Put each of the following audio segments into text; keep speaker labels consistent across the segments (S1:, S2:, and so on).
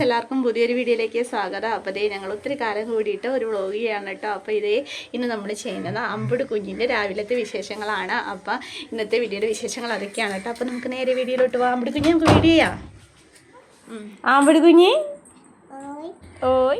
S1: Viewers എല്ലാവർക്കും പുതിയൊരു വീഡിയോയിലേക്ക് സ്വാഗതം. അപ്പോൾ ഇതേ ഞങ്ങൾ ഒത്തിരി കാലം കൂടിയിട്ട് ഒരു വ്ളോഗ് ചെയ്യാണ് കേട്ടോ. അപ്പോൾ ഇതേ ഇന്ന് നമ്മൾ ചെയ്യുന്നത് അമ്പട് കുഞ്ഞിന്റെ രാവിലത്തെ വിശേഷങ്ങളാണ്. അപ്പോൾ ഇന്നത്തെ വീഡിയോയുടെ വിശേഷങ്ങൾ അതൊക്കെയാണ് കേട്ടോ. അപ്പോൾ നമുക്ക് നേരെ വീഡിയോയിലോട്ട് പോകാം അമ്പട് കുഞ്ഞ് നമുക്ക് വീഡിയോ ചെയ്യാം. അമ്പട് കുഞ്ഞ്?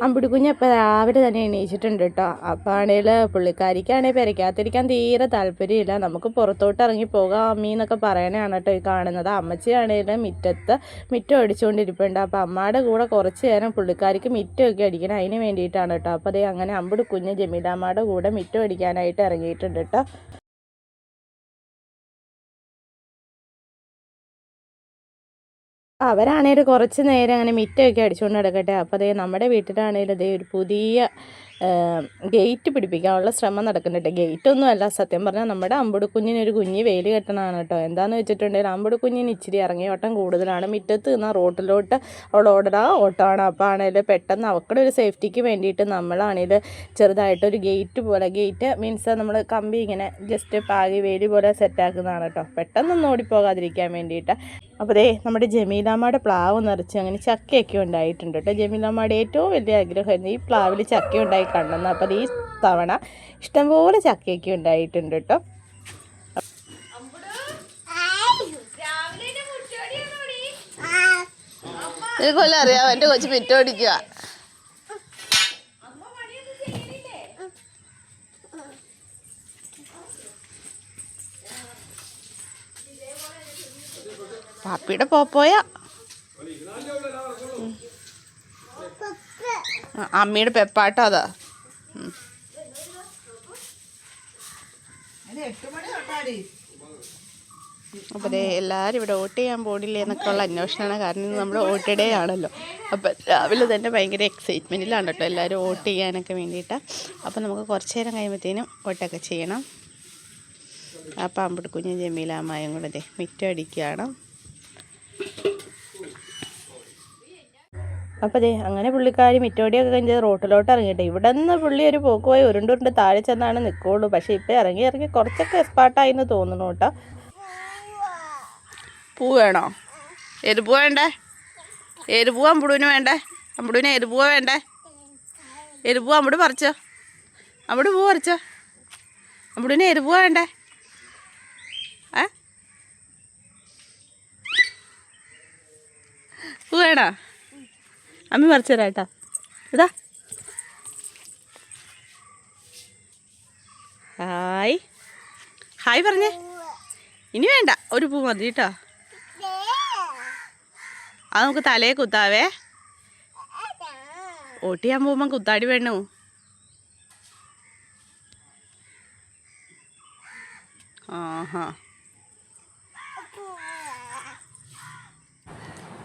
S1: അമ്പുടി കുഞ്ഞ് അപ്പോൾ രാവിലെ തന്നെ എണീച്ചിട്ടുണ്ട് കേട്ടോ അപ്പോൾ ആണെങ്കിൽ പുള്ളിക്കാരിക്കാണെങ്കിൽ പെരക്കാത്തിരിക്കാൻ തീരെ താല്പര്യമില്ല. നമുക്ക് പുറത്തോട്ട് ഇറങ്ങി പോകാം അമ്മി എന്നൊക്കെ പറയാനാണ് കേട്ടോ ഈ കാണുന്നത്. അമ്മച്ചിയാണെങ്കിൽ മുറ്റത്ത് മിറ്റം അടിച്ചുകൊണ്ടിരിപ്പുണ്ട് അപ്പോൾ അമ്മയുടെ കൂടെ കുറച്ച് നേരം പുള്ളിക്കാരിക്ക് മിറ്റമൊക്കെ അടിക്കണം. അതിന് വേണ്ടിയിട്ടാണ് കേട്ടോ അപ്പോൾ അതേ അങ്ങനെ അമ്പിടി കുഞ്ഞ് ജമീലാമ്മയുടെ കൂടെ മിറ്റം അടിക്കാനായിട്ട് ഇറങ്ങിയിട്ടുണ്ട് കേട്ടോ അവരാണേലും കുറച്ച് നേരം അങ്ങനെ മിറ്റമൊക്കെ അടിച്ചുകൊണ്ട് നടക്കട്ടെ. അപ്പോൾ അതേ നമ്മുടെ വീട്ടിലാണേലും അതേ ഒരു പുതിയ ഗേറ്റ് പിടിപ്പിക്കാനുള്ള ശ്രമം നടക്കുന്നുണ്ട്. ഗേറ്റ് ഒന്നും അല്ല സത്യം പറഞ്ഞാൽ നമ്മുടെ അമ്പുട് കുഞ്ഞിനൊരു കുഞ്ഞ് വെയിൽ കെട്ടണതാണ് കേട്ടോ. എന്താണെന്ന് വെച്ചിട്ടുണ്ടെങ്കിൽ അമ്പുട് കുഞ്ഞിന് ഇച്ചിരി ഇറങ്ങിയ ഓട്ടം കൂടുതലാണ്. മുറ്റത്ത് നിന്ന് റോട്ടിലോട്ട് അവൾ ഓടടാ ഓട്ടമാണ് അപ്പോൾ ആണെങ്കിൽ പെട്ടെന്ന് അവക്കടെ ഒരു സേഫ്റ്റിക്ക് വേണ്ടിയിട്ട് നമ്മളാണെങ്കിൽ ചെറുതായിട്ടൊരു ഗേറ്റ് പോലെ ഗേറ്റ് മീൻസ് നമ്മൾ കമ്പി ഇങ്ങനെ ജസ്റ്റ് പാകി വേലി പോലെ സെറ്റാക്കുന്നതാണ് കേട്ടോ. പെട്ടെന്നൊന്നും ഓടിപ്പോകാതിരിക്കാൻ വേണ്ടിയിട്ട്. അപ്പോൾ ദേ നമ്മുടെ ജമീലാമ്മയുടെ പ്ലാവ് നിറച്ച് അങ്ങനെ ചക്കയൊക്കെ ഉണ്ടായിട്ടുണ്ട് കേട്ടോ. ജമീലാമ്മയുടെ ഏറ്റവും വലിയ ആഗ്രഹമായിരുന്നു ഈ പ്ലാവിൽ ചക്ക ഉണ്ടായി കണ്ടെന്ന് അപ്പോൾ ഈ തവണ ഇഷ്ടംപോലെ ചക്കയൊക്കെ ഉണ്ടായിട്ടുണ്ട് കേട്ടോ.
S2: ഇതുപോലെ അറിയാം എന്റെ കൊച്ചു പിറ്റോടിക്കുക
S1: പാപ്പിയുടെ പോപ്പോയ അമ്മയുടെ പെപ്പാട്ടോ അതാ. അപ്പോൾ അതെ എല്ലാവരും ഇവിടെ വോട്ട് ചെയ്യാൻ പോണില്ലേ എന്നൊക്കെ ഉള്ള അന്വേഷണമാണ് കാരണം ഇന്ന് നമ്മുടെ വോട്ട് ഡേ ആണല്ലോ. അപ്പോൾ രാവിലെ തന്നെ ഭയങ്കര എക്സൈറ്റ്മെന്റിലാണ് കേട്ടോ എല്ലാവരും വോട്ട് ചെയ്യാനൊക്കെ വേണ്ടിയിട്ട്. അപ്പോൾ നമുക്ക് കുറച്ച് നേരം കഴിയുമ്പോഴത്തേനും വോട്ടൊക്കെ ചെയ്യണം. ആ പാമ്പുട് കുഞ്ഞും ജമീലാമായും കൂടെ അതെ മിറ്റം അടിക്കുകയാണ്. അപ്പോൾ അതെ അങ്ങനെ പുള്ളിക്കാരി മിറ്റോടിയൊക്കെ കഴിഞ്ഞ് റോട്ടിലോട്ട് ഇറങ്ങിയിട്ട് ഇവിടെ നിന്ന് പുള്ളി ഒരു പോക്ക് പോയി ഉരുണ്ടുരുണ്ട് താഴെ ചെന്നാണ് നിൽക്കുള്ളൂ പക്ഷേ ഇപ്പോൾ ഇറങ്ങി ഇറങ്ങി കുറച്ചൊക്കെ എക്സ്പാർട്ടായി എന്ന് തോന്നുന്നു കേട്ടോ. പൂ വേണോ? ഏത് പൂ വേണ്ടേ? ഏത് പൂ അമ്പുടുവിന് വേണ്ടേ? അമ്പുടുവിന് ഏത് പൂവാ വേണ്ടേ? ഏത് പൂ അമ്പുട് പറിച്ചോ? അമ്പുട് പൂ പറിച്ചോ? അമ്പുടുവിന് ഏത് വേണ്ടേ? ഏ? പൂ വേണോ? അമ്മ പറിച്ചു തരാം കേട്ടോ. ഇതാ. ഹായ്. ഹായ് പറഞ്ഞേ. ഇനി വേണ്ട. ഒരു പൂ മതി കേട്ടോ. അത് നമുക്ക് തലയെ കുത്താവേ. ഓട്ടിയാൻ പോകുമ്പോൾ കുത്താടി വേണു ആഹാ.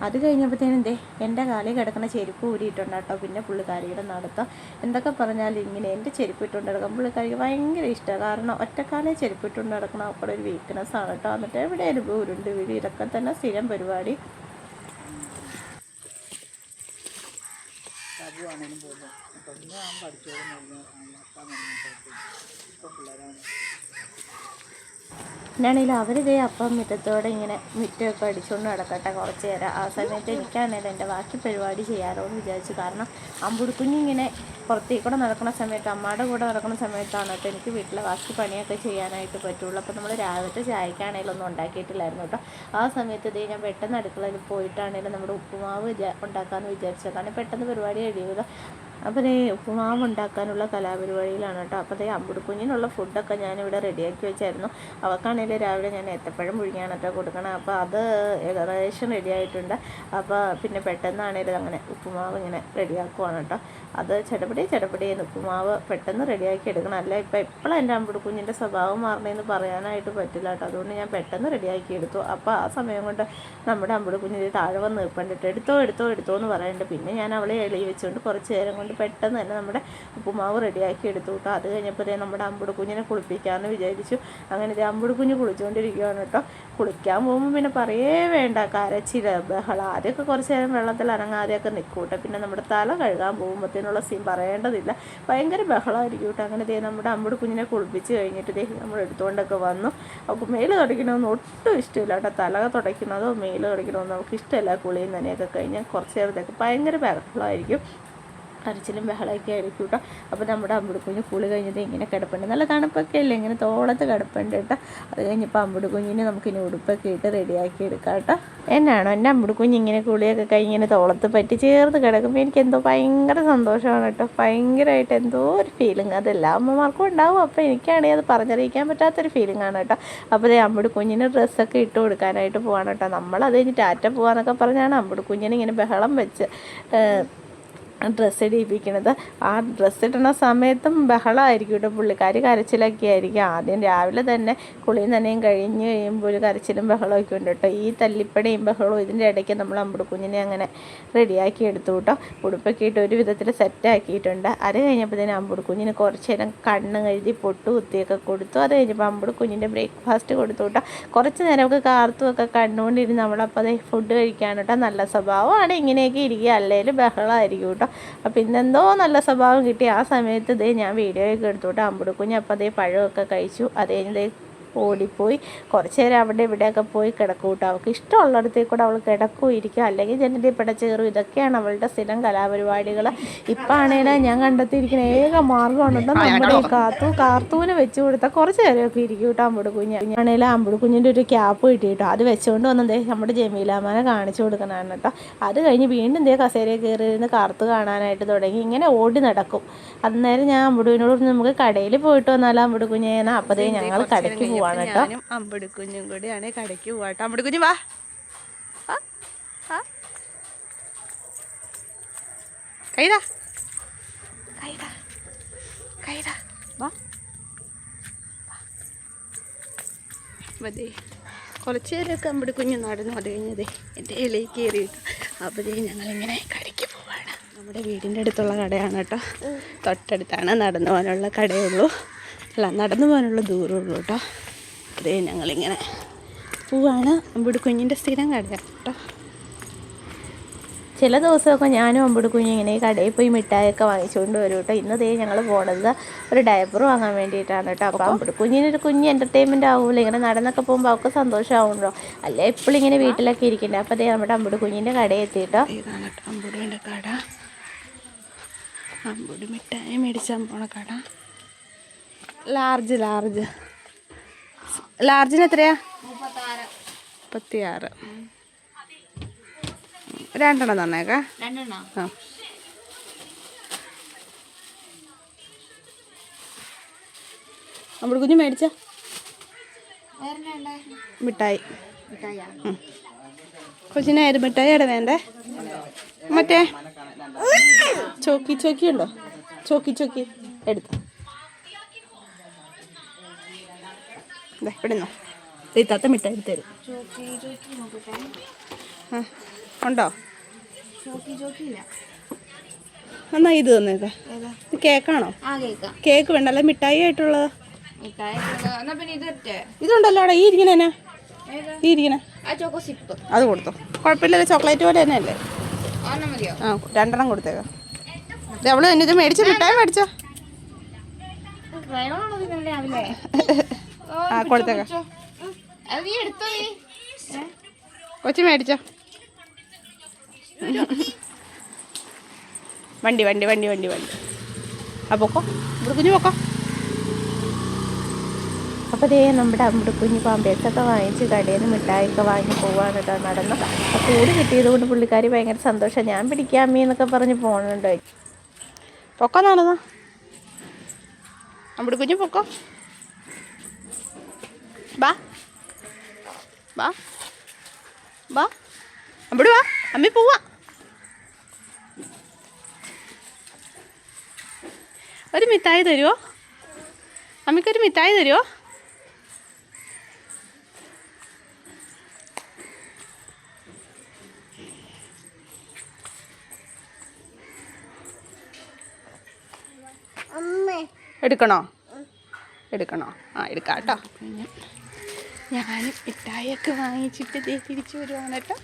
S1: അത് കഴിഞ്ഞപ്പോഴത്തേനും എന്തേ എന്റെ കാലിൽ കിടക്കുന്ന ചെരുപ്പ് ഊരിയിട്ടുണ്ട് കേട്ടോ. പിന്നെ പുള്ളിക്കാരിയുടെ നടത്തം. എന്തൊക്കെ പറഞ്ഞാൽ ഇങ്ങനെ എന്റെ ചെരുപ്പ് ഇട്ടുകൊണ്ട് നടക്കാം പുള്ളിക്കാരിക്ക് ഭയങ്കര ഇഷ്ടമാണ്. കാരണം ഒറ്റക്കാലെ ചെരുപ്പ് ഇട്ടുകൊണ്ട് നടക്കണം അപ്പോൾ ഒരു വീക്ക്നെസ് ആണ് കേട്ടോ. എന്നിട്ട് എവിടെ ഒരു ഉരുണ്ട് വീട് ഇതൊക്കെ തന്നെ സ്ഥിരം പരിപാടി. പിന്നാണെങ്കിൽ അവരിതേ അപ്പം മിറ്റത്തോടെ ഇങ്ങനെ മുറ്റമൊക്കെ അടിച്ചുകൊണ്ട് നടക്കട്ടെ കുറച്ച് നേരം. ആ സമയത്ത് എനിക്കാണേലും എന്റെ ബാക്കി പരിപാടി ചെയ്യാലോ എന്ന് വിചാരിച്ചു. കാരണം അമ്പുടുക്കുഞ്ഞിങ്ങനെ പുറത്തേക്ക് കൂടെ നടക്കുന്ന സമയത്ത് അമ്മയുടെ കൂടെ നടക്കുന്ന സമയത്താണ് കേട്ടോ എനിക്ക് വീട്ടിലെ ബാക്കി പണിയൊക്കെ ചെയ്യാനായിട്ട് പറ്റുള്ളൂ. അപ്പോൾ നമ്മൾ രാവിലത്തെ ചായക്കാണേലും ഒന്നും ഉണ്ടാക്കിയിട്ടില്ലായിരുന്നു കേട്ടോ. ആ സമയത്ത് ഇതേ ഞാൻ പെട്ടെന്ന് അടുക്കളയിൽ പോയിട്ടാണേലും നമ്മുടെ ഉപ്പുമാവ് ഉണ്ടാക്കാമെന്ന് വിചാരിച്ചത് കാരണം പെട്ടെന്ന് പരിപാടി കഴിയുമല്ലോ. അപ്പോൾ ഈ ഉപ്പുമാവ് ഉണ്ടാക്കാനുള്ള കലാപരിപാടിയിലാണ് കേട്ടോ. അപ്പോൾ ദേ അമ്പുടുക്കുഞ്ഞിനുള്ള ഫുഡൊക്കെ ഞാനിവിടെ റെഡിയാക്കി വെച്ചായിരുന്നു. അവക്കാണെങ്കിൽ രാവിലെ ഞാൻ ഏത്തപ്പഴം പുഴുങ്ങിയാണ് കേട്ടോ കൊടുക്കണം. അപ്പോൾ അത് ഏകദേശം റെഡി ആയിട്ടുണ്ട് അപ്പോൾ പിന്നെ പെട്ടെന്നാണേലും അങ്ങനെ ഉപ്പുമാവ് ഇങ്ങനെ റെഡിയാക്കുവാണ് കേട്ടോ. അത് ചടപടി ചടപടി ഉപ്പുമാവ് പെട്ടെന്ന് റെഡിയാക്കി എടുക്കണം. അല്ല ഇപ്പം എപ്പോഴും എന്റെ അമ്പുടുക്കുഞ്ഞിന്റെ സ്വഭാവം മാറണമെന്ന് പറയാനായിട്ട് പറ്റില്ല കേട്ടോ. അതുകൊണ്ട് ഞാൻ പെട്ടെന്ന് റെഡിയാക്കി എടുത്തു. അപ്പോൾ ആ സമയം കൊണ്ട് നമ്മുടെ അമ്പുടുക്കുഞ്ഞിന് താഴെ വന്ന് നിൽപ്പണ്ടിട്ട് എടുത്തോ എടുത്തോ എടുത്തോ എന്ന് പറയുന്നുണ്ട് പിന്നെ ഞാൻ അവളെ എളി വെച്ചുകൊണ്ട് കുറച്ച് നേരം കൊണ്ട് പെട്ടെന്ന് തന്നെ നമ്മുടെ ഉപ്പുമാവ് റെഡിയാക്കി എടുത്തു കേട്ടോ. അത് കഴിഞ്ഞപ്പോൾ നമ്മുടെ അമ്പുട് കുഞ്ഞിനെ കുളിപ്പിക്കാമെന്ന് വിചാരിച്ചു. അങ്ങനെ ഇത് അമ്പുട് കുഞ്ഞ് കുളിച്ചുകൊണ്ടിരിക്കുകയാണ് കേട്ടോ. കുളിക്കാൻ പോകുമ്പോൾ പിന്നെ പറയേ വേണ്ട കരച്ചിൽ ബഹളം. ആദ്യമൊക്കെ കുറച്ച് നേരം വെള്ളത്തിൽ അനങ്ങാതെയൊക്കെ നിൽക്കൂട്ടെ പിന്നെ നമ്മുടെ തല കഴുകാൻ പോകുമ്പോഴത്തേനുള്ള സീൻ പറയേണ്ടതില്ല. ഭയങ്കര ബഹളമായിരിക്കും കേട്ടോ. അങ്ങനെ ദേ നമ്മുടെ അമ്പുട് കുഞ്ഞിനെ കുളിപ്പിച്ച് കഴിഞ്ഞിട്ട് ദേ നമ്മൾ എടുത്തുകൊണ്ടൊക്കെ വന്നു. അപ്പോൾ മേൽ തുടയ്ക്കണമെന്ന് ഒട്ടും ഇഷ്ടമില്ല കേട്ടോ. തല തുടയ്ക്കുന്നതോ മേൽ തുടയ്ക്കണമെന്നോ നമുക്ക് ഇഷ്ടമില്ല കുളിയും നനയൊക്കെ കഴിഞ്ഞാൽ കുറച്ച് നേരത്തേക്ക് ഭയങ്കര ബഹളമായിരിക്കും. കരച്ചിലും ബഹളമൊക്കെ ആയിരിക്കും കേട്ടോ. അപ്പോൾ നമ്മുടെ അമ്പുടുക്കുഞ്ഞ് കുളി കഴിഞ്ഞത് ഇങ്ങനെ കിടപ്പുണ്ട്. നല്ല തണുപ്പൊക്കെ അല്ലേ? ഇങ്ങനെ തോളത്ത് കിടപ്പുണ്ട് കേട്ടോ. അത് കഴിഞ്ഞപ്പോൾ അമ്പുടുക്കുഞ്ഞിനെ നമുക്കിനി ഉടുപ്പൊക്കെ ഇട്ട് റെഡിയാക്കി എടുക്കാം കേട്ടോ. എന്നാണോ? എന്റെ അമ്പുടുക്കുഞ്ഞ് ഇങ്ങനെ കുളിയൊക്കെ കഴിഞ്ഞ് തോളത്ത് പറ്റി ചേർത്ത് കിടക്കുമ്പോൾ എനിക്ക് എന്തോ ഭയങ്കര സന്തോഷമാണ് കേട്ടോ. ഭയങ്കരമായിട്ട് എന്തോ ഒരു ഫീലിംഗ് അതെല്ലാ അമ്മമാർക്കും ഉണ്ടാവും. അപ്പോൾ എനിക്കാണെങ്കിൽ അത് പറഞ്ഞറിയിക്കാൻ പറ്റാത്തൊരു ഫീലിംഗ് ആണ് കേട്ടോ. അപ്പോൾ അതേ അമ്പുട് കുഞ്ഞിന് ഡ്രസ്സൊക്കെ ഇട്ട് കൊടുക്കാനായിട്ട് പോവാണ് കേട്ടോ. നമ്മൾ അത് കഴിഞ്ഞ് ടാറ്റ പോകാന്നൊക്കെ പറഞ്ഞാണ് അമ്പുട് കുഞ്ഞിനെ ഇങ്ങനെ ബഹളം വെച്ച് ഡ്രസ്സ് ഇടിയിപ്പിക്കുന്നത് ആ ഡ്രസ്സ് ഇടുന്ന സമയത്തും ബഹളമായിരിക്കും കേട്ടോ പുള്ളിക്കാർ കരച്ചിലൊക്കെ ആയിരിക്കും. ആദ്യം രാവിലെ തന്നെ കുളിയും നനയും കഴിഞ്ഞ് കഴിയുമ്പോൾ ഒരു കരച്ചിലും ഒക്കെ ഉണ്ട് കേട്ടോ. ഈ തല്ലിപ്പടയും ബഹളവും ഇതിന്റെ ഇടയ്ക്ക് നമ്മൾ അമ്പുടുക്കുഞ്ഞിനെ അങ്ങനെ റെഡിയാക്കി എടുത്തു കേട്ടോ. ഉടുപ്പൊക്കെ ഇട്ട് ഒരു വിധത്തിൽ സെറ്റാക്കിയിട്ടുണ്ട് അത് കഴിഞ്ഞപ്പോഴത്തേനും അമ്പുടുക്കുഞ്ഞിന് കുറച്ച് നേരം കണ്ണ് കഴുതി പൊട്ട് കുത്തിയൊക്കെ കൊടുത്തു. അത് കഴിഞ്ഞപ്പോൾ അമ്പുടുക്കുഞ്ഞിന്റെ ബ്രേക്ക്ഫാസ്റ്റ് കൊടുത്തു കേട്ടോ. കുറച്ച് നേരമൊക്കെ കാർത്തുമൊക്കെ കണ്ണുകൊണ്ടിരുന്ന് നമ്മളപ്പോൾ അത് ഫുഡ് കഴിക്കാൻ കേട്ടോ. നല്ല സ്വഭാവമാണ്. ഇങ്ങനെയൊക്കെ ഇരിക്കുക. അല്ലെങ്കിൽ ബഹളമായിരിക്കും കേട്ടോ. അപ്പോൾ ഇന്നെന്തോ നല്ല സ്വഭാവം കിട്ടി ആ സമയത്ത് ഇതേ ഞാൻ വീഡിയോ ഒക്കെ എടുത്തോട്ട്. അമ്പുടുക്കുഞ്ഞ് അപ്പോൾ അതേ പഴമൊക്കെ കഴിച്ചു. അത് കഴിഞ്ഞ് ഓടിപ്പോയി. കുറച്ച് നേരം അവിടെ ഇവിടെയൊക്കെ പോയി കിടക്കും കേട്ടോ. അവൾക്ക് ഇഷ്ടമുള്ളിടത്തേക്ക് കൂടെ അവൾ കിടക്കും ഇരിക്കും. അല്ലെങ്കിൽ ജനതി പിടച്ചേറും ഇതൊക്കെയാണ് അവളുടെ സ്ഥിരം കലാപരിപാടികൾ. ഇപ്പം ആണെങ്കിൽ ഞാൻ കണ്ടെത്തിയിരിക്കുന്ന ഏക മാർഗമാണ് കേട്ടോ നമ്മുടെ ഈ കാത്തു കാർത്തൂന് വെച്ച് കൊടുത്താൽ കുറച്ച് നേരമൊക്കെ ഇരിക്കും കേട്ടോ അമ്പട് കുഞ്ഞ്. ആണെങ്കിൽ അമ്പുട് കുഞ്ഞിന്റെ ഒരു ക്യാപ്പ് കിട്ടി കേട്ടോ. അത് വെച്ചുകൊണ്ട് വന്നതേ നമ്മുടെ ജമീലാമാനെ കാണിച്ചു കൊടുക്കണതാണ് കേട്ടോ. അത് കഴിഞ്ഞ് വീണ്ടും ദേ കസേരയിൽ കയറി ഇരുന്ന് കാർത്ത് കാണാനായിട്ട് തുടങ്ങി. ഇങ്ങനെ ഓടി നടക്കും. അന്നേരം ഞാൻ അമ്പടുവിനോട് നമുക്ക് കടയിൽ പോയിട്ട് വന്നാലും അമ്പട് കുഞ്ഞേ? എന്നാൽ അപ്പതേ ഞങ്ങൾ കടയ്ക്ക് പോവാണ് കേട്ടോ.
S2: അമ്പടിക്കുഞ്ഞും കൂടിയാണ് കടയ്ക്ക് പോവാട്ടോ. അമ്പടിക്കുഞ്ഞു വാ. കൈതാ. കൈതാ. കൈതാ. വാ. മതി കുറച്ച് നേരമൊക്കെ അമ്പടി കുഞ്ഞ് നടന്നു അത് കഴിഞ്ഞതേ എന്റെ ഇലയിൽ കയറിയിട്ട്. അപ്പോഴേ ഞങ്ങളിങ്ങനെ കടയ്ക്ക് പോവാണ്. നമ്മുടെ വീടിന്റെ അടുത്തുള്ള കടയാണ് കേട്ടോ. തൊട്ടടുത്താണ് നടന്നു പോകാനുള്ള കടയുള്ളൂ. അല്ല നടന്നു പോകാനുള്ള ദൂരമുള്ളൂ കേട്ടോ. അതേ ഞങ്ങളിങ്ങനെ പോവാണ്. അമ്പടി കുഞ്ഞിന്റെ സ്ഥിരം കടയാണ് കേട്ടോ.
S1: ചില ദിവസമൊക്കെ ഞാനും അമ്പുട് കുഞ്ഞു ഇങ്ങനെ ഈ കടയിൽ പോയി മിഠായൊക്കെ വാങ്ങിച്ചുകൊണ്ട് വരും കേട്ടോ. ഇന്നതേ ഞങ്ങൾ പോണത് ഒരു ഡയപ്പർ വാങ്ങാൻ വേണ്ടിയിട്ടാണ് കേട്ടോ. അപ്പോൾ അമ്പുട് കുഞ്ഞിനൊരു കുഞ്ഞ് എന്റർടൈൻമെന്റ് ആവുമല്ലോ ഇങ്ങനെ നടന്നൊക്കെ പോകുമ്പോൾ അവൾക്ക് സന്തോഷമാവുമല്ലോ അല്ല? എപ്പോഴും ഇങ്ങനെ വീട്ടിലൊക്കെ ഇരിക്കണ്ടേ അപ്പോൾ അതേ നമ്മുടെ അമ്പുട് കുഞ്ഞിന്റെ കടയിൽ എത്തിയിട്ടോ
S2: ഇതാണ് കേട്ടോ അമ്പുടുവിന്റെ കട. അമ്പുടി മിഠായി മേടിച്ചാൽ പോണ കട. Large large. ലാർജിന് എത്രയാ? മുപ്പത്തിയാറ്. രണ്ടെണ്ണം തന്നേക്കാ. ആ. നമ്മുടെ കുഞ്ഞു മേടിച്ച? മിഠായി. കൊച്ചിന് ഏത് അവിടെ വേണ്ടേ? മറ്റേ? ചോക്കി ചോക്കി ഉണ്ടോ ചോക്കി ചോക്കി. എടുത്തു. ഇവിടെ മിഠായി തരും. ഉണ്ടോ? എന്നാ ഇത് തന്നേക്ക? കേക്കാണോ?
S3: കേക്കാം.
S2: കേക്ക് വേണ്ട അല്ല? മിഠായി ആയിട്ടുള്ളത്. ഇതുണ്ടല്ലോ അവിടെ. ഈ ഇരിക്കണ എന്നാ? ഈ ഇരിക്കണ? അത് കൊടുത്തോ. കുഴപ്പമില്ലല്ലോ ചോക്ലേറ്റ് പോലെ തന്നെ അല്ലേ? ആ രണ്ടെണ്ണം കൊടുത്തേക്കാം. അവൾ ഇത് മേടിച്ച മിഠായി മേടിച്ചോ. ആ കൊടുത്തേക്കാം. കൊച്ചു മേടിച്ചോ. വണ്ടി വണ്ടി വണ്ടി വണ്ടി വണ്ടി. ആ പൊക്കോ. ഇവിടെ കുഞ്ഞു പൊക്കോ.
S1: അപ്പോൾ ദേ നമ്മുടെ അമ്പുട് കുഞ്ഞു പാമ്പേസൊക്കെ വാങ്ങിച്ച് കടയിൽ നിന്ന് മിഠായിയൊക്കെ വാങ്ങി പോവാണ് കേട്ടോ നടന്ന്. അപ്പോൾ കൂട് കിട്ടിയത് കൊണ്ട് പുള്ളിക്കാരി ഭയങ്കര സന്തോഷം. ഞാൻ പിടിക്കാമേ എന്നൊക്കെ പറഞ്ഞ് പോകണുണ്ടോ
S2: പൊക്കോ നടന്നോ. അവിടെ കുഞ്ഞു പൊക്കോ. ബാ ബാ ബാ അവിടെ വാ. അമ്മി പോവാ. ഒരു മിഠായി തരുമോ അമ്മയ്ക്കൊരു മിഠായി തരുമോ എടുക്കണോ? എടുക്കണോ? ആ എടുക്കാം കേട്ടോ. ഞാനും മിഠായിയൊക്കെ വാങ്ങിച്ചിട്ട് ദേ തിരിച്ചു വരുവാണ് കേട്ടോ.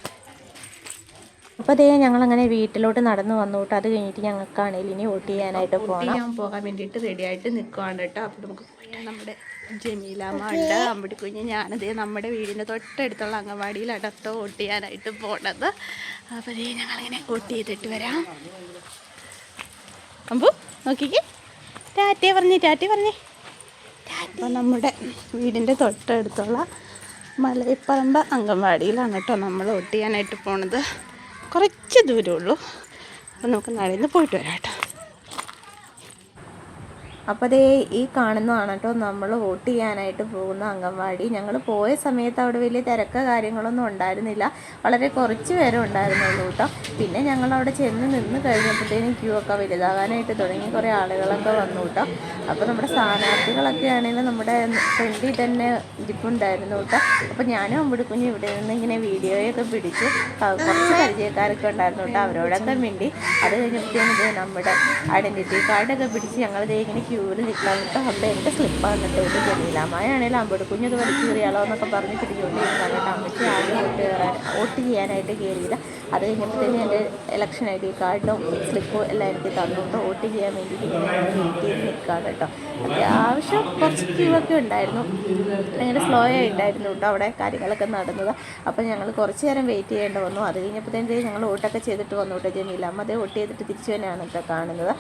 S1: അപ്പോൾ അതേ ഞങ്ങളങ്ങനെ വീട്ടിലോട്ട് നടന്നു വന്നു കേട്ടോ. അത് കഴിഞ്ഞിട്ട് ഞങ്ങൾക്കാണെങ്കിൽ ഇനി വോട്ട് ചെയ്യാനായിട്ട് പോകണം
S2: ഞാൻ പോകാൻ വേണ്ടിയിട്ട് റെഡി ആയിട്ട് നിൽക്കുവാണ് കേട്ടോ. അപ്പോൾ നമുക്ക് പോയിട്ട് നമ്മുടെ ജമീലാമ്മ ഉണ്ട് അമ്പടി കുഞ്ഞ് ഞാനതേ നമ്മുടെ വീടിന്റെ തൊട്ടടുത്തുള്ള അംഗൻവാടിയിലാണ് കേട്ടോ വോട്ട് ചെയ്യാനായിട്ട് പോണത്. അപ്പോൾ അതേ ഞങ്ങളിങ്ങനെ വോട്ട് ചെയ്തിട്ട് വരാം. അമ്പു നോക്കിക്കേ. ടാറ്റേ പറഞ്ഞേ ടാറ്റേ പറഞ്ഞേ. അപ്പോൾ നമ്മുടെ വീടിന്റെ തൊട്ടടുത്തുള്ള മലയപ്പറമ്പ് അംഗൻവാടിയിലാണ് കേട്ടോ നമ്മൾ വോട്ട് ചെയ്യാനായിട്ട് പോണത്. കുറച്ച് ദൂരമുള്ളൂ അപ്പോൾ നമുക്ക് നടന്ന് പോയിട്ട് വരാം കേട്ടോ.
S1: അപ്പോൾ അതേ ഈ കാണുന്നതാണ് കേട്ടോ നമ്മൾ വോട്ട് ചെയ്യാനായിട്ട് പോകുന്ന അംഗൻവാടി. ഞങ്ങൾ പോയ സമയത്ത് അവിടെ വലിയ തിരക്ക് കാര്യങ്ങളൊന്നും ഉണ്ടായിരുന്നില്ല. വളരെ കുറച്ച് പേരെ ഉണ്ടായിരുന്നുള്ളൂ കേട്ടോ പിന്നെ ഞങ്ങൾ അവിടെ ചെന്ന് നിന്ന് കഴിഞ്ഞപ്പോഴത്തേനും ക്യൂ ഒക്കെ വലുതാകാനായിട്ട് തുടങ്ങി. കുറേ ആളുകളൊക്കെ വന്നു കേട്ടോ അപ്പോൾ നമ്മുടെ സ്ഥാനാർത്ഥികളൊക്കെ ആണെങ്കിലും നമ്മുടെ ഫ്രണ്ടിൽ തന്നെ ഇരിപ്പുണ്ടായിരുന്നു കേട്ടോ അപ്പോൾ ഞാനും അമ്പിടിക്കുഞ്ഞ് ഇവിടെ നിന്ന് ഇങ്ങനെ വീഡിയോയൊക്കെ പിടിച്ചു. കുറച്ച് പരിചയക്കാരൊക്കെ ഉണ്ടായിരുന്നു കേട്ടോ അവരോടൊക്കെ മിണ്ടി. അത് കഴിഞ്ഞപ്പോഴത്തേനും നമ്മുടെ ഐഡന്റിറ്റി കാർഡൊക്കെ പിടിച്ച് ഞങ്ങൾ ദേ ഇങ്ങനെ ക്യൂവിൽ നിൽക്കാൻ കേട്ടോ അപ്പം എന്റെ സ്ലിപ്പാണ് കേട്ടോ ഇത് ജലീലാമായാണേലും അമ്പടിക്കുഞ്ഞ് കുഞ്ഞത് വലിച്ചു കയറിയാലോ എന്നൊക്കെ പറഞ്ഞ് പിടിച്ചുകൊണ്ടിരുന്നാണ് കേട്ടോ. അമ്മയ്ക്ക് ആദ്യം വോട്ട് കയറാൻ വോട്ട് ചെയ്യാനായിട്ട് കയറിയില്ല. അത് കഴിഞ്ഞപ്പോഴത്തേനും എന്റെ ഇലക്ഷൻ ഐ ഡി കാർഡും സ്ലിപ്പും എല്ലാം എനിക്ക് തന്നിട്ട് വോട്ട് ചെയ്യാൻ വേണ്ടിയിട്ട് വെയിറ്റ് ചെയ്ത് നിൽക്കുകയാണ് കേട്ടോ. അത്യാവശ്യം കുറച്ച് ക്യൂ ഒക്കെ ഉണ്ടായിരുന്നു. ഭയങ്കര സ്ലോ ആയിട്ടായിരുന്നു കേട്ടോ അവിടെ കാര്യങ്ങളൊക്കെ നടന്നത്. അപ്പോൾ ഞങ്ങൾ കുറച്ച് നേരം വെയിറ്റ് ചെയ്യേണ്ട വന്നു. അത് കഴിഞ്ഞപ്പോഴത്തേക്കും ഞങ്ങൾ വോട്ടൊക്കെ ചെയ്തിട്ട് വന്നു കേട്ടോ ജമീല. അമ്മ അതേ വോട്ട് ചെയ്തിട്ട് തിരിച്ചു തന്നെയാണ് കേട്ടോ കാണുന്നത്.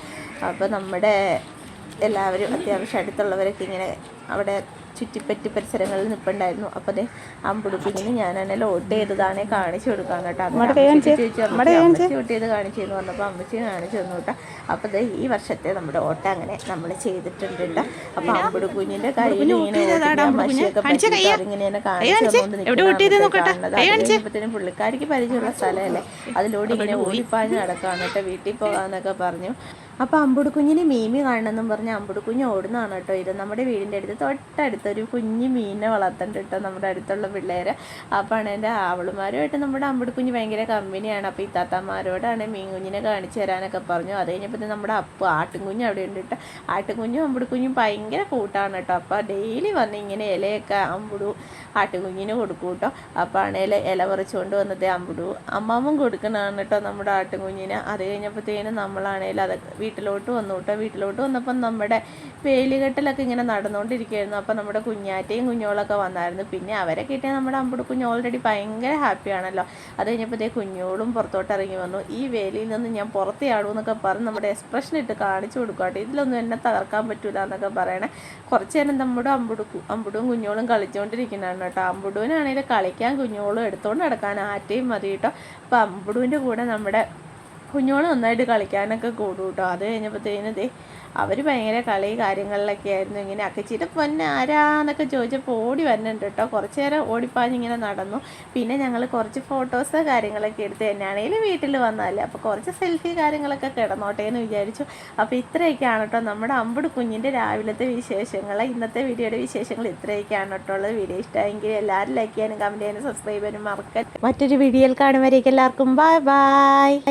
S1: അപ്പോൾ നമ്മുടെ എല്ലാവരും അത്യാവശ്യം അടുത്തുള്ളവരൊക്കെ ഇങ്ങനെ അവിടെ ചുറ്റിപ്പറ്റി പരിസരങ്ങളിൽ നിൽപ്പുണ്ടായിരുന്നു അപ്പോൾ അതേ അമ്പുടുപ്പിങ്ങിന് ഞാൻ എന്നെ ലോട്ട് ചെയ്തതാണേ കാണിച്ചു കൊടുക്കാൻ കേട്ടോ. അമ്മച്ചി ചെയ്ത് കാണിച്ചു എന്ന് പറഞ്ഞപ്പോൾ അമ്മച്ചി കാണിച്ചു തന്നു കേട്ടോ. അപ്പോൾ ദേ ഈ വർഷത്തെ നമ്മുടെ ഓട്ട അങ്ങനെ നമ്മൾ ചെയ്തിട്ടുണ്ട് കേട്ടോ. അപ്പോൾ അമ്പുടു കുഞ്ഞിന്റെ കയ്യിൽ ഇങ്ങനെ. മഷിയൊക്കെ
S2: കാണിച്ചു
S1: അത്. പുള്ളിക്കാരിക്ക് പരിചയമുള്ള സ്ഥലമല്ലേ? അതിലൂടെ ഇങ്ങനെ ഓടിപ്പാഞ്ഞ് നടക്കുകയാണ് കേട്ടോ. വീട്ടിൽ പോകാന്നൊക്കെ പറഞ്ഞു. അപ്പോൾ അമ്പുടുക്കുഞ്ഞിന് മീമി കാണണമെന്നും പറഞ്ഞ് അമ്പുടുക്കുഞ്ഞ് ഓടുന്നതാണ് കേട്ടോ ഇത്. നമ്മുടെ വീടിന്റെ അടുത്ത് തൊട്ടടുത്ത് ഒരു കുഞ്ഞ് മീനിനെ വളർത്തേണ്ട കേട്ടോ നമ്മുടെ അടുത്തുള്ള പിള്ളേർ അപ്പോൾ ആണ് എന്റെ ആവളുമാരുമായിട്ട് നമ്മുടെ അമ്പുടുക്കുഞ്ഞ് ഭയങ്കര കമ്പനിയാണ്. അപ്പോൾ താത്താമാരോടാണ് മീൻ കുഞ്ഞിനെ കാണിച്ചു തരാനൊക്കെ പറഞ്ഞു. അത് കഴിഞ്ഞപ്പോൾ നമ്മുടെ അപ്പ് ആട്ടുംകുഞ്ഞ് അവിടെ ഉണ്ട് കേട്ടോ. ആട്ടുംകുഞ്ഞും അമ്പുടുക്കുഞ്ഞും ഭയങ്കര കൂട്ടാണ് കേട്ടോ. അപ്പോൾ ഡെയിലി വന്ന് ഇങ്ങനെ ഇലയൊക്കെ അമ്പുടു ആട്ടുകുഞ്ഞിന് കൊടുക്കും കേട്ടോ. അപ്പോൾ ആണേൽ ഇല പറിച്ചുകൊണ്ട് വന്നത് അമ്പുടു അമ്മാവും കൊടുക്കണതാണ് കേട്ടോ നമ്മുടെ ആട്ടുകുഞ്ഞിന്. അത് കഴിഞ്ഞപ്പോഴത്തേനും നമ്മളാണേൽ അത് വീട്ടിലോട്ട് വന്നു കേട്ടോ വീട്ടിലോട്ട് വന്നപ്പം നമ്മുടെ പേലുകെട്ടലൊക്കെ ഇങ്ങനെ നടന്നുകൊണ്ടിരിക്കുകയായിരുന്നു അപ്പം നമ്മുടെ കുഞ്ഞാറ്റയും കുഞ്ഞോളൊക്കെ വന്നായിരുന്നു. പിന്നെ അവരെ കിട്ടിയ നമ്മുടെ അമ്പുടു കുഞ്ഞ് ഓൾറെഡി ഭയങ്കര ഹാപ്പിയാണല്ലോ അത് കഴിഞ്ഞപ്പോഴത്തേ കുഞ്ഞോളും പുറത്തോട്ട് ഇറങ്ങി വന്നു. ഈ വേലിയിൽ നിന്ന് ഞാൻ പുറത്ത് ചാടും എന്നൊക്കെ പറഞ്ഞ് നമ്മുടെ എക്സ്പ്രഷൻ ഇട്ട് കാണിച്ചു കൊടുക്കുക കേട്ടോ ഇതിലൊന്നും എന്നെ തകർക്കാൻ പറ്റൂല എന്നൊക്കെ പറയണേ. കുറച്ച് നേരം നമ്മുടെ അമ്പുടു അമ്പുടും കുഞ്ഞോളും കളിച്ചുകൊണ്ടിരിക്കുന്നതാണ് കേട്ടോ അമ്പുടുവിനാണെങ്കിൽ കളിക്കാൻ കുഞ്ഞോളും എടുത്തുകൊണ്ട് നടക്കാൻ ആറ്റയും മതി കേട്ടോ അപ്പം അമ്പുടുവിന്റെ കൂടെ നമ്മുടെ കുഞ്ഞോൾ നന്നായിട്ട് കളിക്കാനൊക്കെ കൂടും കേട്ടോ അത് കഴിഞ്ഞപ്പോഴത്തേനും ദേ അവർ ഭയങ്കര കളി കാര്യങ്ങളിലൊക്കെ ആയിരുന്നു. ഇങ്ങനെ അക്കച്ചിയുടെ പൊന്നെ ആരാന്നൊക്കെ ചോദിച്ചപ്പോൾ ഓടി വരുന്നുണ്ട് കേട്ടോ കുറച്ച് നേരം ഓടിപ്പാഞ്ഞ് ഇങ്ങനെ നടന്നു. പിന്നെ ഞങ്ങൾ കുറച്ച് ഫോട്ടോസ് കാര്യങ്ങളൊക്കെ എടുത്ത് തന്നെയാണെങ്കിലും വീട്ടിൽ വന്നാലേ അപ്പോൾ കുറച്ച് സെൽഫി കാര്യങ്ങളൊക്കെ കിടന്നോട്ടെ എന്ന് വിചാരിച്ചു. അപ്പോൾ ഇത്രയൊക്കെയാണ് കേട്ടോ നമ്മുടെ അമ്പട് കുഞ്ഞിന്റെ രാവിലത്തെ വിശേഷങ്ങൾ ഇന്നത്തെ വീഡിയോയുടെ വിശേഷങ്ങൾ ഇത്രയൊക്കെയാണ് കേട്ടോ ഉള്ളത്. വീഡിയോ ഇഷ്ടമായെങ്കിൽ എല്ലാവരും ലൈക്ക് ചെയ്യാനും കമന്റ് ചെയ്യാനും സബ്സ്ക്രൈബ് ചെയ്യാനും മറക്കാൻ മറ്റൊരു വീഡിയോയിൽ കാണുമ്പോഴേക്കും എല്ലാവർക്കും ബൈ ബൈ